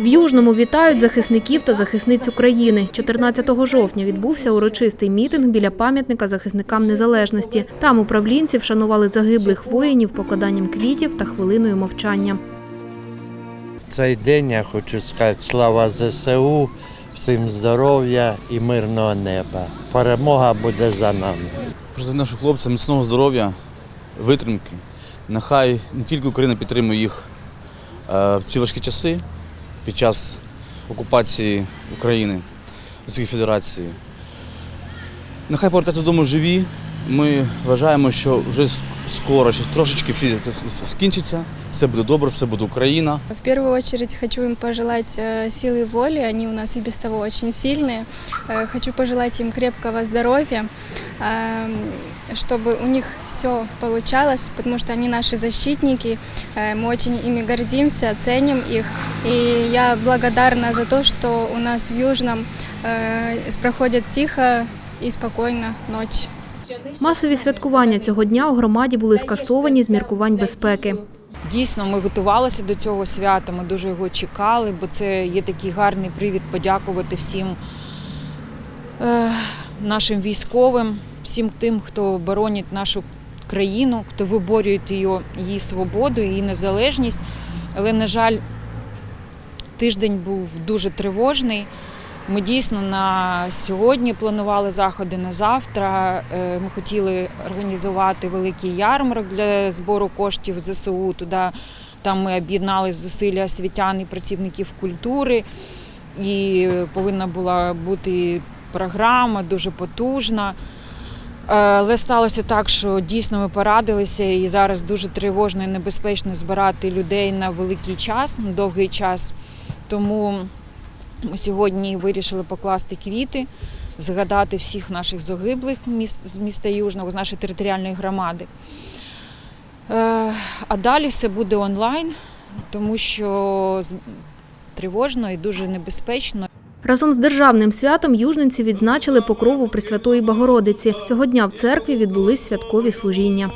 В Южному вітають захисників та захисниць України. 14 жовтня відбувся урочистий мітинг біля пам'ятника захисникам незалежності. Там управлінці вшанували загиблих воїнів покладанням квітів та хвилиною мовчання. Цей день я хочу сказати слава ЗСУ, всім здоров'я і мирного неба. Перемога буде за нами. Просто нашим хлопцям міцного здоров'я, витримки. Нехай не тільки Україна підтримує їх е, в ці важкі часи під час окупації України Російської Федерації. Нехай повертаються додому живі. Ми вважаємо, що вже с- скоро, ще трошечки всі це с- скінчиться, все буде добре, все буде Україна. В первую очередь хочу им пожелать э, силы воли, они у нас и без того очень сильные. Э, Хочу пожелать им крепкого здоровья, эм, чтобы у них все получалось, потому что они наши защитники, э, мы очень ими гордимся, ценим их. И я благодарна за то, что у нас в Южном э, проходит тихо и спокойно ночь. Масові святкування цього дня у громаді були скасовані з міркувань безпеки. Дійсно, ми готувалися до цього свята, ми дуже його чекали, бо це є такий гарний привід подякувати всім е, нашим військовим, всім тим, хто боронить нашу країну, хто виборює її, свободу, її незалежність. Але, на жаль, тиждень був дуже тривожний. Ми дійсно на сьогодні планували заходи на завтра. Е, Ми хотіли організувати великий ярмарок для збору коштів ЗСУ. Туди там ми об'єднали зусилля освітян і працівників культури. І повинна була бути програма дуже потужна. Але сталося так, що дійсно ми порадилися, і зараз дуже тривожно і небезпечно збирати людей на великий час, на довгий час. Тому ми сьогодні вирішили покласти квіти, згадати всіх наших загиблих з міста Южного, з нашої територіальної громади. Е, А далі все буде онлайн, тому що тривожно і дуже небезпечно. Разом з державним святом южненці відзначили покрову Пресвятої Богородиці. Цього дня в церкві відбулись святкові служіння.